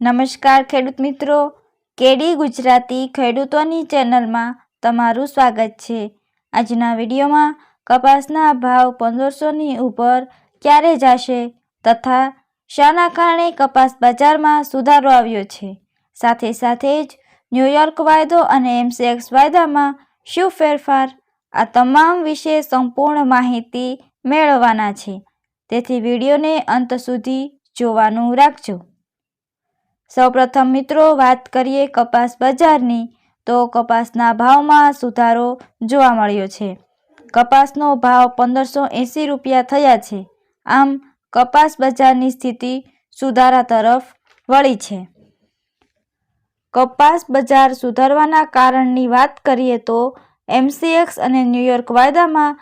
નમસ્કાર ખેડૂત મિત્રો. કેડી ગુજરાતી ખેડૂતોની ચેનલમાં તમારું સ્વાગત છે. આજના વિડીયોમાં કપાસના ભાવ પંદરસોની ઉપર ક્યારે જશે તથા શાના કારણે કપાસ બજારમાં સુધારો આવ્યો છે. સાથે સાથે જ ન્યૂયોર્ક વાયદો અને એમસીએક્સ વાયદામાં શું ફેરફાર આ તમામ વિશે સંપૂર્ણ માહિતી મેળવવાના છે. તેથી વિડીયોને અંત સુધી જોવાનું રાખજો. સૌપ્રથમ મિત્રો, વાત કરીએ કપાસ બજારની, તો કપાસના ભાવમાં સુધારો જોવા મળ્યો છે. કપાસનો ભાવ પંદરસો એંસી રૂપિયા થયા છે. આમ, કપાસ બજારની સ્થિતિ સુધારા તરફ વળી છે. કપાસ બજાર સુધારવાના કારણની વાત કરીએ તો એમસીએક્સ અને ન્યૂયોર્ક વાયદામાં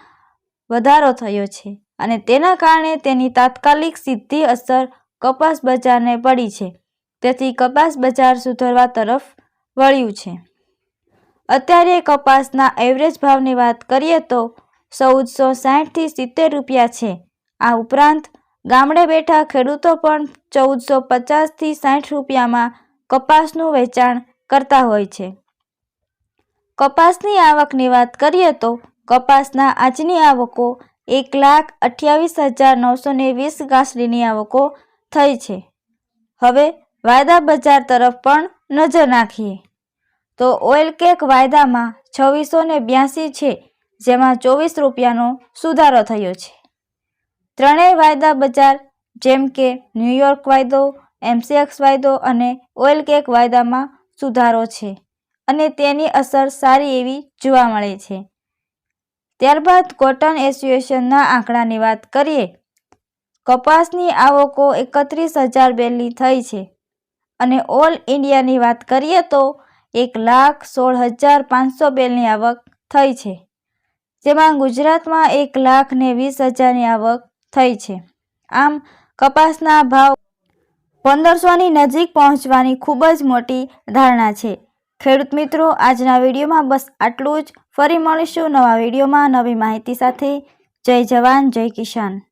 વધારો થયો છે અને તેના કારણે તેની તાત્કાલિક સીધી અસર કપાસ બજારને પડી છે. તેથી કપાસ બજાર સુધરવા તરફ વળ્યું છે. અત્યારે કપાસના એવરેજ ભાવની વાત કરીએ તો ચૌદસો સાઠથી સિત્તેર રૂપિયા છે. આ ઉપરાંત ગામડે બેઠા ખેડૂતો પણ ચૌદસો પચાસથી સાઠ રૂપિયામાં કપાસનું વેચાણ કરતા હોય છે. કપાસની આવકની વાત કરીએ તો કપાસના આજની આવકો એક લાખ અઠ્યાવીસ હજાર નવસો ને વીસ ગાસડીની આવકો થઈ છે. હવે વાયદા બજાર તરફ પણ નજર નાખીએ. તો ઓઇલ કેક વાયદામાં છવ્વીસો ને બ્યાસી છે, જેમાં ચોવીસ રૂપિયાનો સુધારો થયો છે. ત્રણેય વાયદા બજાર, જેમ કે ન્યૂયોર્ક વાયદો, એમસીએક્સ વાયદો અને ઓઇલ કેક વાયદામાં સુધારો છે અને તેની અસર સારી એવી જોવા મળે છે. ત્યારબાદ કોટન એસોસિએશનના આંકડાની વાત કરીએ. કપાસની આવકો એકત્રીસ હજાર બેલની થઈ છે. અને ઓલ ઇન્ડિયાની વાત કરીએ તો એક લાખ સોળ હજાર પાંચસો બેલની આવક થઈ છે, જેમાં ગુજરાતમાં એક લાખ ને વીસ હજારની આવક થઈ છે. આમ, કપાસના ભાવ પંદરસોની નજીક પહોંચવાની ખૂબ જ મોટી ધારણા છે. ખેડૂત મિત્રો, આજના વિડીયોમાં બસ આટલું જ. ફરી મળીશું નવા વિડીયોમાં નવી માહિતી સાથે. જય જવાન, જય કિસાન.